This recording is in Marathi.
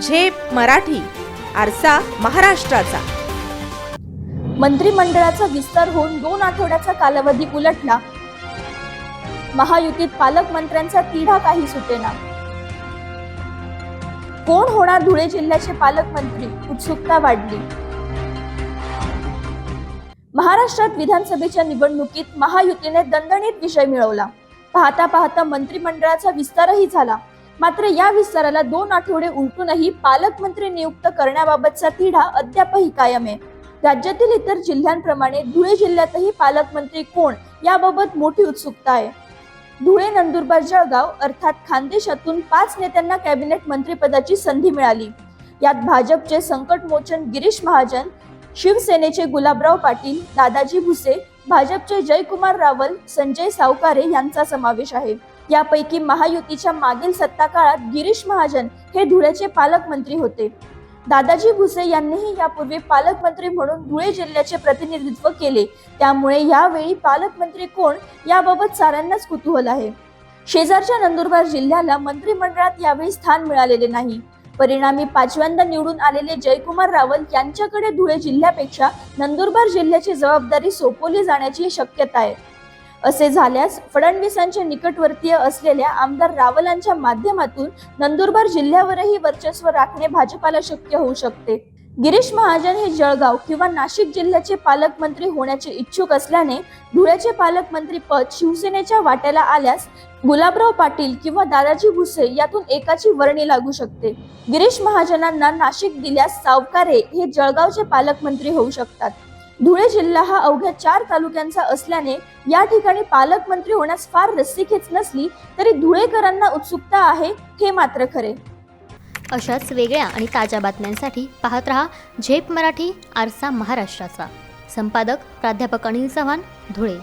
झेप मराठी आरसा महाराष्ट्राचा. मंत्रिमंडळाचा विस्तार होऊन दोन आठवड्याचा कालावधी उलटला. महायुतीत पालकमंत्र्यांचा तिढा काही सुटेना. कोण होणार धुळे जिल्ह्याचे पालकमंत्री? उत्सुकता वाढली. महाराष्ट्रात विधानसभेच्या निवडणुकीत महायुतीने दणदणीत विजय मिळवला. पाहता पाहता मंत्रिमंडळाचा विस्तारही झाला. मात्र या विस्ताराला दोन आठवडे उलटूनही पालकमंत्री नियुक्त करण्याबाबतचा तिढा अद्यापही कायम आहे. राज्यातील इतर जिल्ह्यांप्रमाणे धुळे जिल्ह्यातही पालकमंत्री कोण याबाबत मोठी उत्सुकता आहे. धुळे नंदुरबार जळगाव अर्थात खानदेशातून पाच नेत्यांना कॅबिनेट मंत्रीपदाची संधी मिळाली. यात भाजपचे संकटमोचन गिरीश महाजन शिवसेनेचे गुलाबराव पाटील दादाजी भुसे भाजपचे जयकुमार रावल संजय सावकारे यांचा समावेश आहे. यापैकी महायुतीच्या मागील सत्ता काळात गिरीश महाजन हे धुळ्याचे पालकमंत्री होते. दादाजी भुसे यांनीही यापूर्वी पालकमंत्री म्हणून धुळे जिल्ह्याचे प्रतिनिधित्व केले. त्यामुळे यावेळी पालकमंत्री कोण याबाबत साऱ्यांनाच कुतूहल आहे. शेजारच्या नंदुरबार जिल्ह्याला मंत्रिमंडळात यावेळी स्थान मिळालेले नाही. परिणामी पाचव्यांदा निवडून आलेले जयकुमार रावल यांच्याकडे धुळे जिल्ह्यापेक्षा नंदुरबार जिल्ह्याची जबाबदारी सोपवली जाण्याची शक्यता आहे. असे झाल्यास फडणवीसांचे निकटवर्तीय असलेल्या आमदार रावलांच्या माध्यमातून नंदुरबार जिल्ह्यावरही वर्चस्व राखणे भाजपाला शक्य होऊ शकते. गिरीश महाजन हे जळगाव किंवा नाशिक जिल्ह्याचे पालकमंत्री होण्याचे इच्छुक असल्याने धुळ्याचे पालकमंत्री पद शिवसेनेच्या वाट्याला आल्यास गुलाबराव पाटील किंवा दादाजी भुसे यातून एकाची वर्णी लागू शकते. गिरीश महाजनांना नाशिक दिल्यास सावकारे हे जळगावचे पालकमंत्री होऊ शकतात. धुळे जिल्हा हा अवघ्या चार तालुक्यांचा असल्याने या ठिकाणी पालकमंत्री होण्यास फार रस्सीखेच नसली तरी धुळेकरांना उत्सुकता आहे हे मात्र खरे. अशाच वेगळ्या आणि ताज्या बातम्यांसाठी पाहत रहा झेप मराठी आरसा महाराष्ट्राचा. संपादक प्राध्यापक अनिल चव्हाण धुळे.